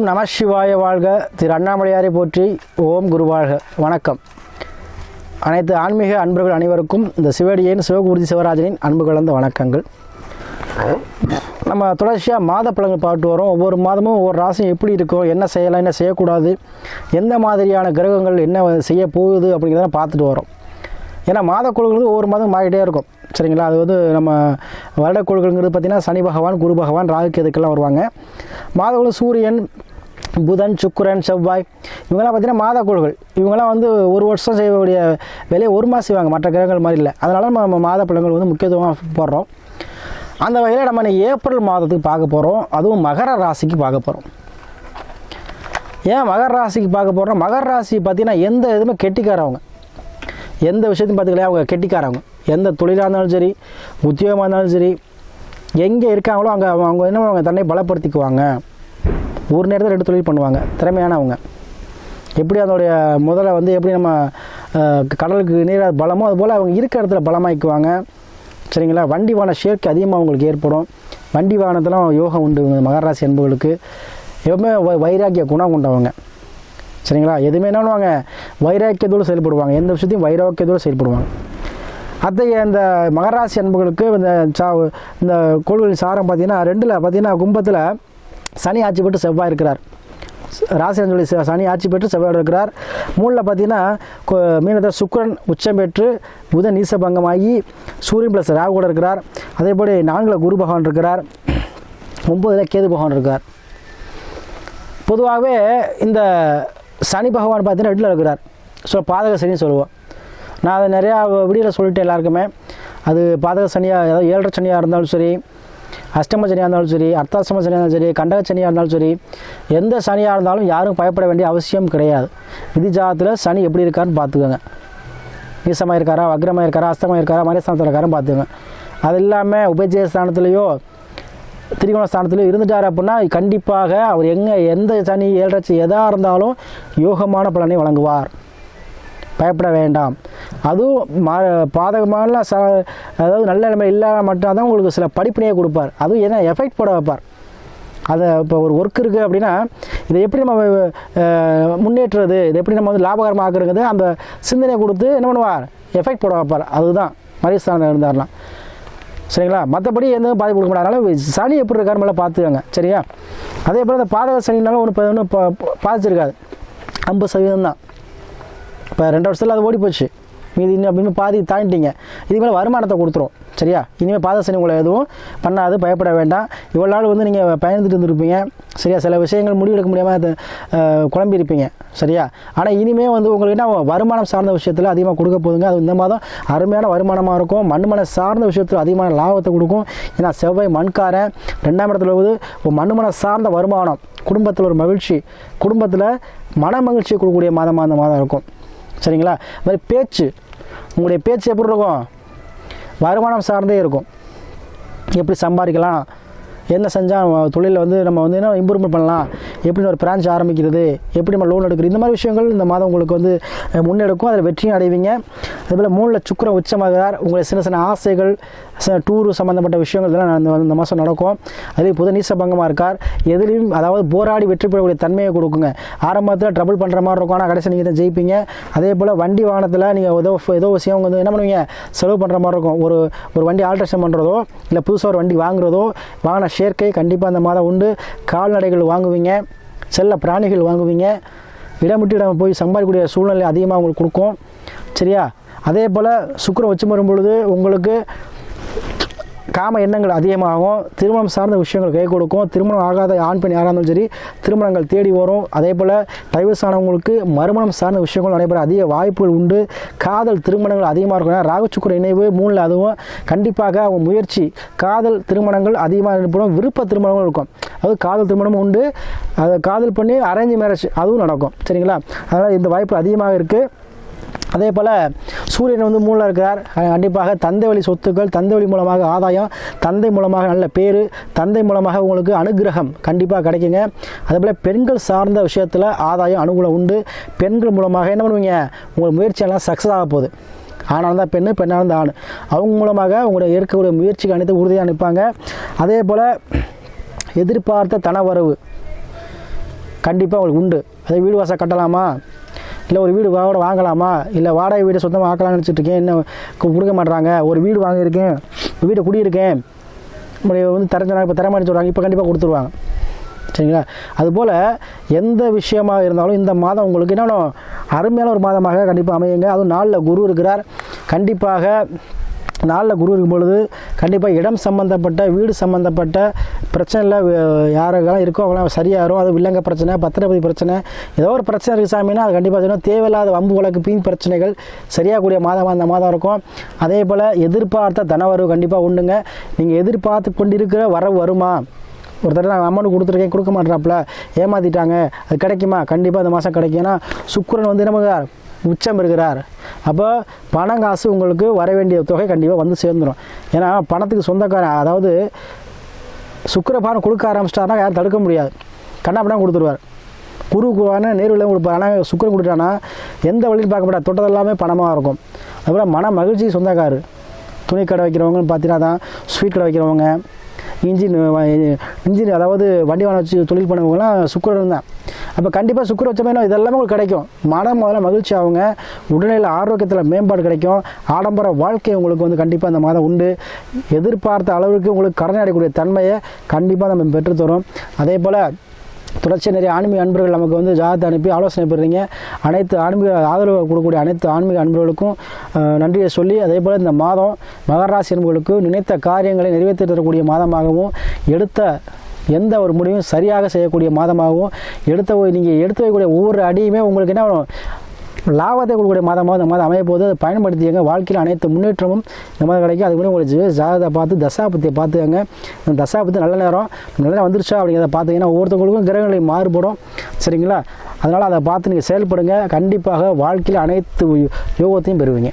ஓம் நம சிவாய வாழ்க. திரு அண்ணாமலையாரை போற்றி ஓம் குருவாழ்க வணக்கம். அனைத்து ஆன்மீக அன்பர்கள் அனைவருக்கும் இந்த சிவடியின் சிவகுருதி சிவராஜனின் அன்பு கலந்த வணக்கங்கள். நம்ம தொடர்ச்சியாக மாத பழங்கள் பார்த்து வரோம். ஒவ்வொரு மாதமும் ஒவ்வொரு ராசியும் எப்படி இருக்கும் என்ன செய்யலாம் என்ன செய்யக்கூடாது எந்த மாதிரியான கிரகங்கள் என்ன செய்ய போகுது அப்படிங்கிறத பார்த்துட்டு வரோம். ஏன்னா மாத குழுக்கள் ஒவ்வொரு மாதம் மாறிட்டே இருக்கும். சரிங்களா? அது வந்து நம்ம வருட குழுக்கள்ங்கிறது பார்த்திங்கன்னா சனி பகவான் குரு பகவான் ராகு கேதுக்கெல்லாம் வருவாங்க. மாதக்குழு சூரியன் புதன் சுக்கரன் செவ்வாய் இவங்கெல்லாம் பார்த்திங்கன்னா மாத குழுக்கள் இவங்கெல்லாம் வந்து ஒரு வருஷம் செய்யக்கூடிய வேலையை ஒரு மாதம் செய்வாங்க. மற்ற கிரகங்கள் மாதிரி இல்லை. அதனால நம்ம மாத பழங்கள் வந்து முக்கியத்துவமாக போடுறோம். அந்த வகையில் நம்ம ஏப்ரல் மாதத்துக்கு பார்க்க போகிறோம் அதுவும் மகர ராசிக்கு பார்க்க போகிறோம் ஏன் மகர ராசிக்கு பார்க்க போகிறோம் மகர ராசி பார்த்தீங்கன்னா எந்த இதுவுமே கெட்டிக்காரவங்க. எந்த விஷயத்தையும் பார்த்துக்கலையா? அவங்க கெட்டிக்காரவங்க. எந்த தொழிலாக இருந்தாலும் சரி உத்தியோகமாக இருந்தாலும் சரி எங்கே இருக்காங்களோ அங்கே அவங்க என்ன அவங்க தன்னை பலப்படுத்திக்குவாங்க. ஒரு நேரத்தில் ரெண்டு தொழில் பண்ணுவாங்க திறமையானவங்க. எப்படி அதோடைய முதல்ல வந்து எப்படி நம்ம கடலுக்கு நீராக பலமோ அதுபோல் அவங்க இருக்கிற இடத்துல பலமாக்குவாங்க சரிங்களா? வண்டி வாகன சேர்க்கை அதிகமாக அவங்களுக்கு ஏற்படும். வண்டி வாகனத்தெல்லாம் யோகம் உண்டு மகராசி என்பவர்களுக்கு எப்பவுமே வை- வைராக்கிய குணம் கொண்டவங்க. சரிங்களா? எதுவுமே என்ன பண்ணுவாங்க? வைராக்கியத்தோடு செயல்படுவாங்க. எந்த விஷயத்தையும் வைராக்கியத்தோடு செயல்படுவாங்க. அத்தகைய இந்த மகராசி அன்புகளுக்கு இந்த சா இந்த கோள்களின் சாரம் பார்த்தீங்கன்னா ரெண்டில் பார்த்தீங்கன்னா கும்பத்தில் சனி ஆட்சி பெற்று செவ்வாய் இருக்கிறார். ராசி சனி ஆட்சி பெற்று செவ்வாய் இருக்கிறார். மூணில் பார்த்தீங்கன்னா கு- மீனத்தில் சுக்கிரன் உச்சம் பெற்று புதன் நீசபங்கமாகி சூரியன் ப்ளஸ் ராகு கூட இருக்கிறார். அதே போல் நான்கில் குரு பகவான் இருக்கிறார். ஒம்பதில் கேது பகவான் இருக்கார் பொதுவாகவே இந்த சனி பகவான் பார்த்தீங்கன்னா ரெட்டில் இருக்கிறார். ஸோ பாதக சனின்னு சொல்லுவோம். நான் அதை நிறையா வீடியோவில் சொல்லிட்டேன் எல்லாருக்குமே. அது பாதக சனியாக ஏதாவது ஏழரை சனியாக இருந்தாலும் சரி அஷ்டம சனியாக இருந்தாலும் சரி அர்த்தாஷ்டம சனியாக இருந்தாலும் சரி கண்டக சனியாக இருந்தாலும் சரி எந்த சனியாக இருந்தாலும் யாரும் பயப்பட வேண்டிய அவசியம் கிடையாது. விதி ஜாதத்தில் சனி எப்படி இருக்கான்னு பார்த்துக்கோங்க. நீசமாக இருக்காரா வக்ரமாக இருக்காரா அஸ்தமாக இருக்காரா மரியஸ்தானத்தில் இருக்காருன்னு பார்த்துக்கோங்க. அது இல்லாமல் உபஜய ஸ்தானத்துலேயோ திரிகோண ஸ்தானத்திலயோ இருந்துட்டார் அப்படின்னா கண்டிப்பாக அவர் எங்கே எந்த சனி ஏழரை எதாக இருந்தாலும் யோகமான பலனை வழங்குவார். பயப்பட வேண்டாம். அதுவும் மா பாதகமான ச அதாவது நல்ல நிலைமை இல்லாத மட்டும் தான் உங்களுக்கு சில படிப்பினையை கொடுப்பார். அதுவும் எதனா எஃபெக்ட் போட வைப்பார். அதை இப்போ ஒரு ஒர்க் இருக்குது அப்படின்னா இதை எப்படி நம்ம முன்னேற்றுறது? இதை எப்படி நம்ம வந்து லாபகரமாக ஆக்குறது அந்த சிந்தனையை கொடுத்து என்ன பண்ணுவார்? எஃபெக்ட் போட வைப்பார். அதுதான். மரிஸ்தானம் இருந்தார்லாம். சரிங்களா? மற்றபடி எந்த பாதிப்பு கொடுக்க மாட்டாங்க சனி எப்படி இருக்காரு மேலே பார்த்துக்கோங்க. சரியா? அதே போல் அந்த பாதக சனினாலும் ஒன்று ஒன்றும் பாதிச்சிருக்காது. ஐம்பது சதவீதம் தான் இப்போ ரெண்டு வருஷத்தில் அது ஓடி போச்சு மீதி இன்னும் அப்படின்னு பாதி தாண்டிட்டீங்க. இதுக்கு மேலே வருமானத்தை கொடுத்துரும். சரியா? இனிமேல் பாதசனி உங்களை எதுவும் பண்ணாது பயப்பட வேண்டாம். இவ்வளோ நாள் வந்து நீங்கள் பயந்துட்டு இருந்திருப்பீங்க. சரியா? சில விஷயங்கள் முடிவெடுக்க முடியாமல் அது குழம்பியிருப்பீங்க. சரியா? ஆனால் இனிமேல் வந்து உங்களுக்கு என்ன வருமானம் சார்ந்த விஷயத்தில் அதிகமாக கொடுக்க போதுங்க. அது இந்த மாதம் அருமையான வருமானமாக இருக்கும். மண்மனை சார்ந்த விஷயத்தில் அதிகமான லாபத்தை கொடுக்கும். ஏன்னா செவ்வாய் மண்காரன் ரெண்டாம் இடத்துல வந்து மண்மனை சார்ந்த வருமானம். குடும்பத்தில் ஒரு மகிழ்ச்சி. குடும்பத்தில் மன மகிழ்ச்சியை கொடுக்கக்கூடிய மாதமாக அந்த மாதம் இருக்கும். சரிங்களா? அது மாதிரி பேச்சு உங்களுடைய பேச்சு எப்படி இருக்கும்? வருமானம் சார்ந்தே இருக்கும். எப்படி சம்பாதிக்கலாம்? என்ன செஞ்சால் தொழிலில் வந்து நம்ம வந்து என்ன இம்ப்ரூவ்மெண்ட் பண்ணலாம்? எப்படி ஒரு பிரான்ச் ஆரம்பிக்கிறது எப்படி நம்ம லோன் எடுக்கிறது இந்த மாதிரி விஷயங்கள் இந்த மாதம் உங்களுக்கு வந்து முன்னெடுக்கும். அதில் வெற்றியும் அடைவீங்க. அதேபோல் மூணில் சுக்கரம் உச்சமாகிறார். உங்களை சின்ன சின்ன ஆசைகள் டூரு சம்மந்தப்பட்ட விஷயங்கள் இதெல்லாம் இந்த இந்த மாதம் நடக்கும். அதே புது நீசபங்கமாக இருக்கார். எதுலேயும் அதாவது போராடி வெற்றி பெறக்கூடிய தன்மையை கொடுக்குங்க. ஆரம்பத்தில் ட்ரபிள் பண்ணுற மாதிரி இருக்கும். ஆனால் கடைசி நீங்கள் தான் ஜெயிப்பீங்க. அதே போல் வண்டி வாகனத்தில் நீங்கள் ஏதோ ஏதோ விஷயம் வந்து என்ன பண்ணுவீங்க? செலவு பண்ணுற மாதிரி இருக்கும். ஒரு ஒரு வண்டி ஆல்ட்ரேஷன் பண்ணுறதோ இல்லை புதுசாக ஒரு வண்டி வாங்குறதோ வாகன சேர்க்கை கண்டிப்பாக அந்த மாதம் உண்டு. கால்நடைகள் வாங்குவீங்க. செல்ல பிராணிகள் வாங்குவீங்க. இடம் இடம் போய் சம்பாதிக்கக்கூடிய சூழ்நிலை அதிகமாக உங்களுக்கு கொடுக்கும். சரியா? அதே போல் சுக்கிரம் வச்சு வரும் பொழுது உங்களுக்கு காம எண்ணங்கள் அதிகமாகும் திருமணம் சார்ந்த விஷயங்கள் கை கொடுக்கும் திருமணம் ஆகாத ஆண் பெண் யாராக இருந்தாலும் சரி திருமணங்கள் தேடி வரும். அதே போல் டைவர்ஸ் மறுமணம் சார்ந்த விஷயங்கள் நடைபெற அதிக வாய்ப்புகள் உண்டு. காதல் திருமணங்கள் அதிகமாக இருக்கும். ஏன்னா ராகச்சுக்குர இணைவு மூணில் அதுவும் கண்டிப்பாக அவங்க முயற்சி. காதல் திருமணங்கள் அதிகமாக ஏற்படும் விருப்ப திருமணங்களும் இருக்கும். அதாவது காதல் திருமணமும் உண்டு. அதை காதல் பண்ணி அரேஞ்ச் மேரேஜ் அதுவும் நடக்கும். சரிங்களா? அதனால் இந்த வாய்ப்பு அதிகமாக இருக்குது அதே போல் சூரியன் வந்து மூணில் இருக்கிறார். கண்டிப்பாக தந்தை வழி சொத்துக்கள் தந்தை வழி மூலமாக ஆதாயம் தந்தை மூலமாக நல்ல பேர் தந்தை மூலமாக உங்களுக்கு அனுகிரகம் கண்டிப்பாக கிடைக்குங்க. அதே போல் பெண்கள் சார்ந்த விஷயத்தில் ஆதாயம் அனுகூலம் உண்டு. பெண்கள் மூலமாக என்ன பண்ணுவீங்க? உங்கள் முயற்சியெல்லாம் சக்ஸஸ் ஆக போகுது. ஆணாக இருந்தால் பெண்ணு பெண்ணாக இருந்தால் ஆண். அவங்க மூலமாக உங்களுடைய இருக்கக்கூடிய முயற்சிக்கு அனைத்து உறுதியாக அனுப்பாங்க அதே போல் எதிர்பார்த்த தனவரவு கண்டிப்பாக உங்களுக்கு உண்டு. அதே வீடு வாசல் கட்டலாமா? இல்லை ஒரு வீடு வாட வாங்கலாமா? இல்லை வாடகை வீடு சொந்தமாக ஆக்கலாம்னு நினச்சிட்டு இருக்கேன் என்ன கொடுக்க மாட்றாங்க? ஒரு வீடு வாங்கியிருக்கேன். வீடு குடியிருக்கேன். வந்து தரஞ்சனாங்க இப்போ தரமாடி சொல்கிறாங்க இப்போ கண்டிப்பாக கொடுத்துருவாங்க. சரிங்களா? அதுபோல் எந்த விஷயமாக இருந்தாலும் இந்த மாதம் உங்களுக்கு என்ன அருமையான ஒரு மாதமாக கண்டிப்பாக அமையுங்க. அதுவும் நாளில் குரு இருக்கிறார். கண்டிப்பாக நாளில் குரு இருக்கும் பொழுது கண்டிப்பாக இடம் சம்மந்தப்பட்ட வீடு சம்மந்தப்பட்ட பிரச்சனையில் யாருக்கெல்லாம் இருக்கோ அவங்களாம் சரியாயிரும். அது வில்லங்க பிரச்சனை பத்திரப்பதி பிரச்சனை. ஏதோ ஒரு பிரச்சனை இருக்குது சாமின்னா அது கண்டிப்பாக செய்யணும் தேவையில்லாத வம்பு வழக்கு பீன் பிரச்சனைகள் சரியாகக்கூடிய மாதம் அந்த மாதம் இருக்கும். அதே போல் எதிர்பார்த்த தனவரவு கண்டிப்பாக உண்டுங்க. நீங்கள் எதிர்பார்த்து கொண்டிருக்கிற வரவு வருமா? ஒரு தடவை நான் அமௌண்ட் கொடுத்துருக்கேன் கொடுக்க மாட்டேறாப்புல. ஏமாற்றிட்டாங்க அது கிடைக்குமா? கண்டிப்பாக அந்த மாதம் கிடைக்கும். ஏன்னா சுக்கிரன் வந்து நமக்கு உச்சம் இருக்கிறார் அப்போ பணம் காசு உங்களுக்கு வர வேண்டிய தொகை கண்டிப்பாக வந்து சேர்ந்துடும் ஏன்னா பணத்துக்கு சொந்தக்காரன் அதாவது சுக்கரபானம் கொடுக்க ஆரம்பிச்சிட்டாருன்னா யாரும் தடுக்க முடியாது. கண்ணாப்பண்ணா கொடுத்துருவார். குரு குருவான நேருவில் கொடுப்பார். ஆனால் சுக்கிரன் கொடுத்தானா எந்த வழியில் பார்க்க மாட்டார். தொட்டது எல்லாமே பணமாக இருக்கும். அதுபோல் மன மகிழ்ச்சி சொந்தக்காரு துணி கடை வைக்கிறவங்கன்னு பார்த்தீங்கன்னா தான் ஸ்வீட் கடை வைக்கிறவங்க இன்ஜின் இன்ஜின் அதாவது வண்டி வாங்க வச்சு தொழில் பண்ணவங்கலாம் சுக்கரம் தான். அப்போ கண்டிப்பாக சுக்கர வச்சமே இதெல்லாமே உங்களுக்கு கிடைக்கும். மனம் முதல்ல மகிழ்ச்சி ஆகுங்க. உடல்நிலை ஆரோக்கியத்தில் மேம்பாடு கிடைக்கும். ஆடம்பர வாழ்க்கை உங்களுக்கு வந்து கண்டிப்பாக அந்த மாதம் உண்டு. எதிர்பார்த்த அளவுக்கு உங்களுக்கு கடனை அடையக்கூடிய தன்மையை கண்டிப்பாக நம்ம பெற்றுத்தரோம் அதே போல் தொடர்ச்சியாக நிறைய ஆன்மீக அன்பர்கள் நமக்கு வந்து ஜாதகத்தை அனுப்பி ஆலோசனை பெறுறீங்க. அனைத்து ஆன்மீக ஆதரவு கொடுக்கக்கூடிய அனைத்து ஆன்மீக அன்பர்களுக்கும் நன்றியை சொல்லி அதே போல் இந்த மாதம் மகராசி அன்பர்களுக்கு நினைத்த காரியங்களை நிறைவேற்றி தரக்கூடிய மாதமாகவும் எடுத்த எந்த ஒரு முடிவும் சரியாக செய்யக்கூடிய மாதமாகவும் எடுத்த நீங்கள் எடுத்து வைக்கக்கூடிய ஒவ்வொரு அடியுமே உங்களுக்கு என்ன லாபத்தை கொடுக்கக்கூடிய மாதமாக இந்த மாதம் அமைய போது அதை பயன்படுத்தி எங்கள் வாழ்க்கையில் அனைத்து முன்னேற்றமும் இந்த மாதிரி கிடைக்கும். அது முன்னாடி உங்களுக்கு ஜாதகத்தை பார்த்து தசாபத்தியை பார்த்துக்கங்க. அந்த தசாபத்தி நல்ல நேரம். நல்லா வந்துருச்சா அப்படிங்கிறத பார்த்தீங்கன்னா ஒவ்வொருத்தவங்களுக்கும் கிரகங்களை மாறுபடும். சரிங்களா? அதனால் அதை பார்த்து நீங்கள் செயல்படுங்க. கண்டிப்பாக வாழ்க்கையில் அனைத்து யோகத்தையும் பெறுவீங்க.